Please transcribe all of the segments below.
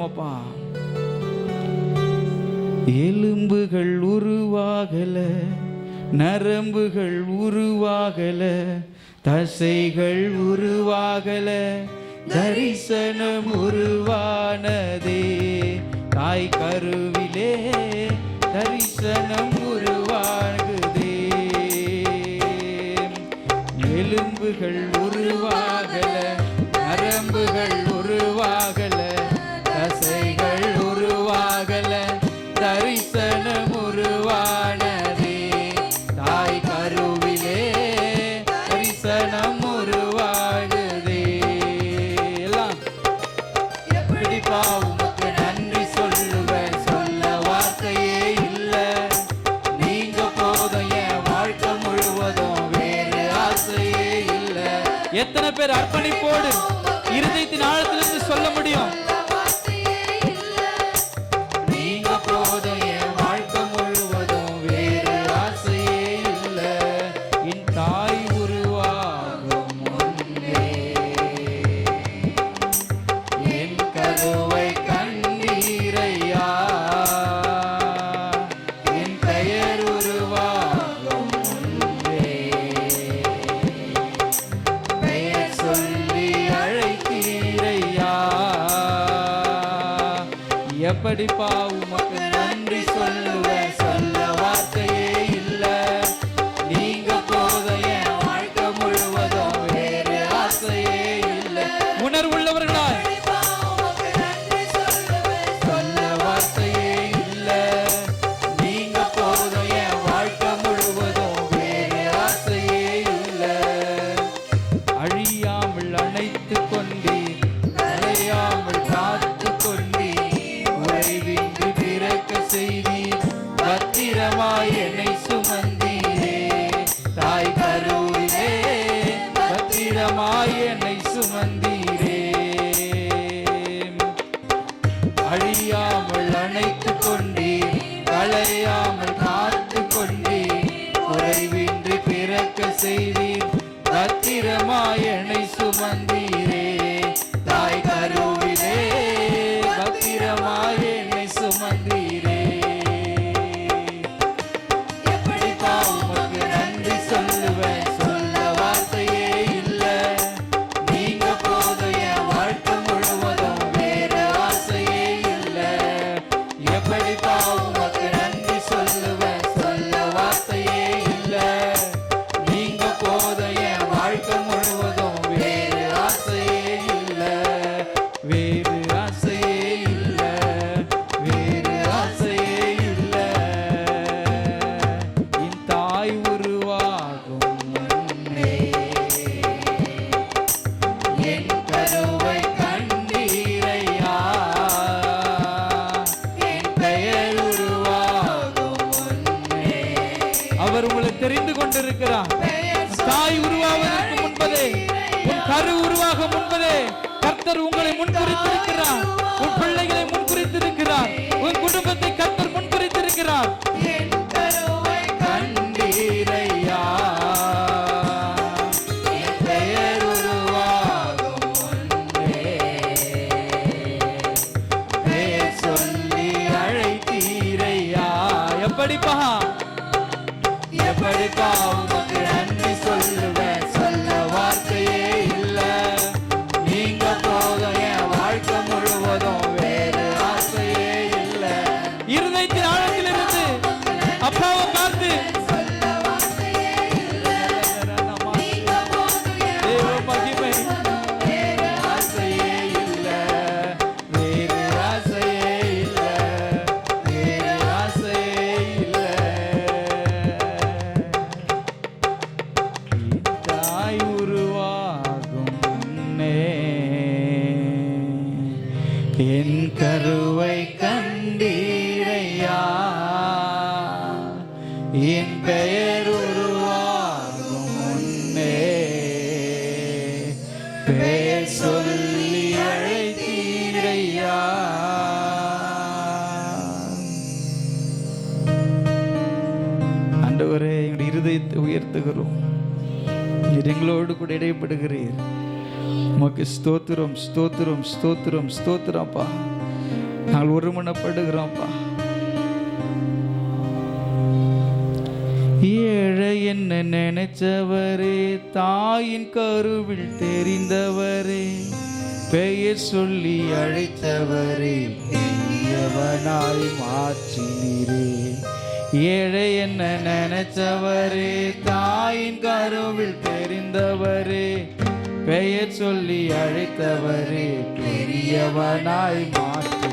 வருமப்பா எலும்புகள் உருவாகல நரம்புகள் உருவாகல தசைகள் உருவாகல தரிசனம் உருவானதே. தாய் கருவிலே தரிசனம் உருவாகுதே. எலும்புகள் உருவாகல நரம்புகள் துடிப்போடு இருதயத்தின் ஆழத்திலிருந்து சொல்ல முடியும். வைத்திருக்கிறார் தாய் உருவாவதற்கு முன்பதே உன் கரு உருவாக முன்பதே கர்த்தர் உங்களை முன்குறித்திருக்கிறார். உன் பிள்ளைகளை முன்குறித்திருக்கிறார். உன் குடும்பத்தை கர்த்தர் முன்குறித்திருக்கிறார். পাও உயர்த்துகிறோம். நீர் எங்களோடு கூட இடைப்படுகிறீர். உமக்கு ஸ்தோத்திரம் ஸ்தோத்திரம் ஸ்தோத்திரம் ஸ்தோத்திரம்ப்பா நாங்கள் ஒருமனப்படுகிறோம்ப்பா. ஏழை என்ன நினைச்சவரே தாயின் கருவில் தெரிந்தவரே பெயர் சொல்லி அழைத்தவரே பெரியவனாய் மாற்றினீரே. ஏழை என்ன நினைச்சவரே தாயின் கருவில் தெரிந்தவரே பெயர் சொல்லி அழைத்தவரே பெரியவனாய் மாற்றி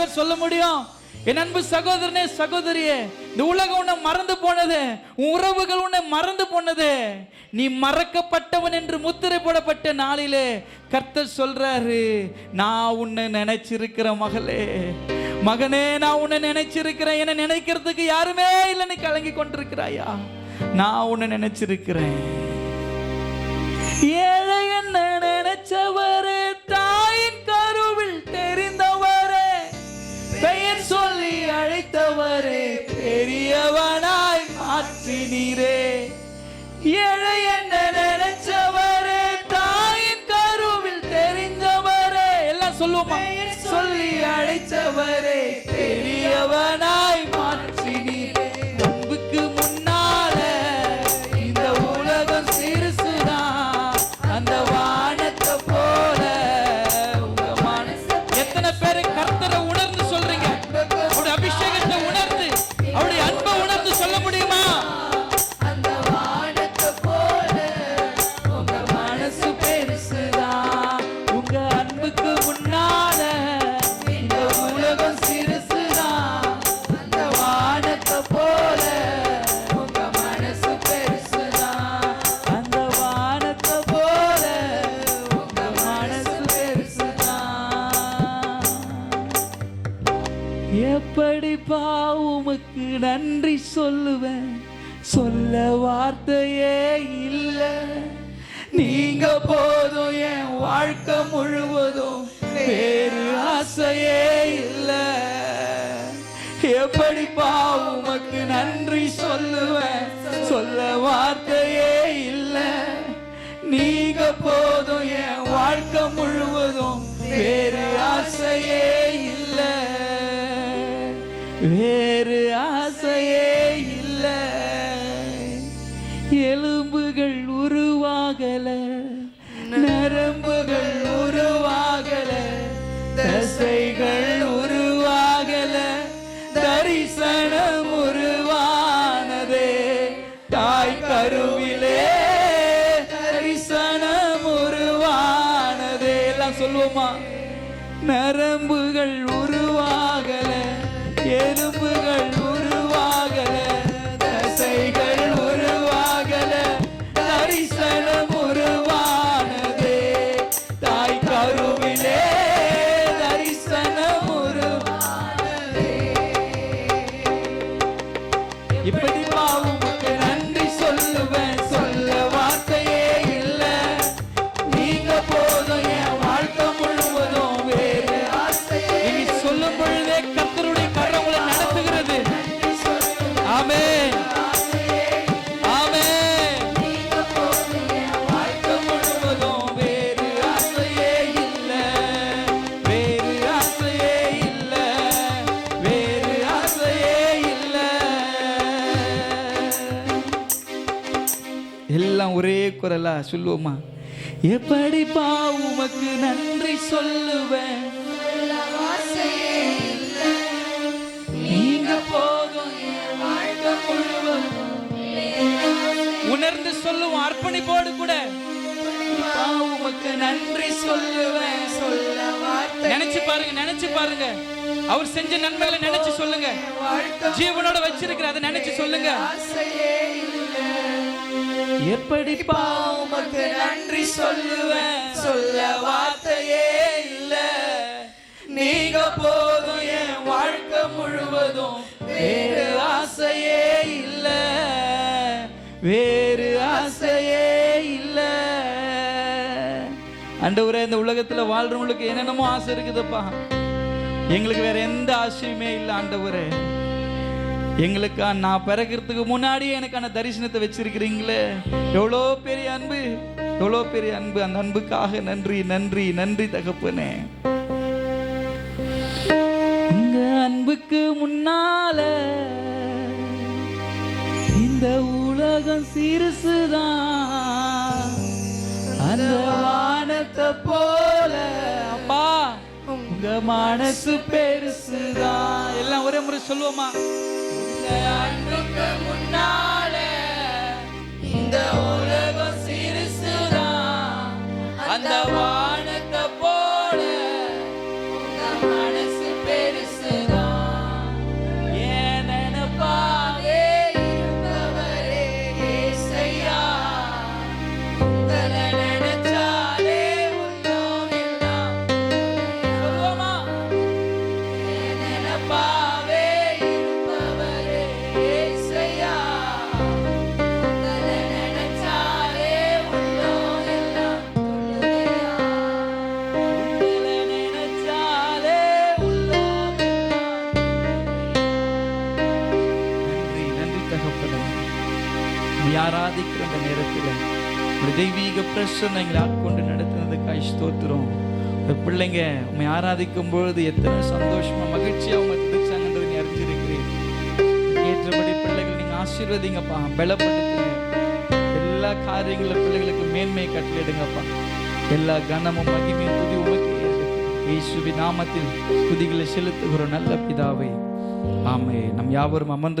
பேர் சொல்ல முடியும்? என் அன்பு சகோதரனே சகோதரியே இந்த உலகம் உன்னை மறந்து போனது உன் உறவுகள் உன்னை மறந்து போனது. நீ மறக்கப்பட்டவன் என்று முத்திரை போடப்பட்ட நாளிலே கர்த்தர் சொல்றாரு நான் உன்னை நினைச்சிருக்கிற மகளே மகனே நான் உன்னை நினைச்சிருக்கிறேன். என்ன நினைக்கிறதுக்கு யாருமே இல்லை நீ கலங்கி கொண்டிருக்கிறாயா? நான் உன்னை நினைச்சிருக்கிறேன். மாற்றினீரே ஏழை என்ன நினைச்சவரே தாயின் கருவில் தெரிந்தவரே. எல்லாம் சொல்லுவோமா? சொல்லி அழைத்தவரே. பெரியவனாய் அப்பா உமக்கு நன்றி சொல்லுவேன். சொல்ல வார்த்தையே இல்ல. நீங்க போதும் என் வாழ்க்கை முழுவதும் வேறு ஆசையே இல்ல. எப்படிப்பா உமக்கு நன்றி சொல்லுவேன்? சொல்ல வார்த்தையே இல்ல. நீங்க போதும் என் வாழ்க்கை முழுவதும் வேறு ஆசையே சொல்லுவோமா? நரம்புகள் உருவாகல எலும்புகள் குரலா சொல்லுவோமா? எப்படிப்பா உமக்கு நன்றி சொல்லுவேன்? உணர்ந்து சொல்லுவோம் அர்ப்பணிப்போடு கூட. உமக்கு நன்றி சொல்லுவேன் சொல்ல நினைச்சு பாருங்க நினைச்சு பாருங்க. அவர் செஞ்ச நன்மைகளை நினைச்சு சொல்லுங்க. ஜீவனோட வச்சிருக்கிற அதை நினைச்சு சொல்லுங்க. எப்படி இல்லை உமக்கு நன்றி சொல்லுவேன்? சொல்ல வார்த்தையே இல்ல. நீங்க போதும் என் வாழ்க்கை முழுவதும் வேறு ஆசையே இல்ல. வேறு ஆசையே இல்ல. அண்டவரே இந்த உலகத்துல வாழ்றவங்களுக்கு என்னென்னமோ ஆசை இருக்குதுப்பா. எங்களுக்கு வேற எந்த ஆசையுமே இல்லை ஆண்டவரே. எங்களுக்கா நான் பிறக்கிறதுக்கு முன்னாடியே எனக்கான தரிசனத்தை வச்சிருக்கிறீங்களே? எவ்வளோ பெரிய அன்பு எவ்வளோ பெரிய அன்பு. அந்த அன்புக்காக நன்றி நன்றி நன்றி தகப்பனே. உங்க அன்புக்கு முன்னால இந்த உலகம் சிறுசுதான். அந்த வானத்தை போல அப்பா உங்க மனசு பெருசுதான். எல்லாம் ஒரே முறை சொல்லுவோமா? அந்த அன்புக்கு உலகம் சிறுசுதான். அந்த ஆராதிக்கிற அந்த நேரத்தில் ஒரு தெய்வீக பிரசனை எங்களை ஆட்கொண்டு நடத்துனதுக்காய் ஸ்தோத்திரம். இந்த பிள்ளைங்க உண்மை ஆராதிக்கும் பொழுது எத்தனை சந்தோஷமா மகிழ்ச்சியா அவங்க துடிச்சாங்கன்றதை நீ அறிஞ்சிருக்கிறேன் ஏற்றபடி பிள்ளைகள் நீங்க ஆசீர்வதிங்கப்பா. பலப்படுத்துங்க. எல்லா காரியங்களும் பிள்ளைகளுக்கு மேன்மை கட்டளிடுங்கப்பா எல்லா கனமும் மகிமையும் துதி உமக்கு இயேசுவி நாமத்தில் துதிகளை செலுத்துகிறோம் நல்ல பிதாவை. ஆமே நம் யாவரும் அமர்ந்து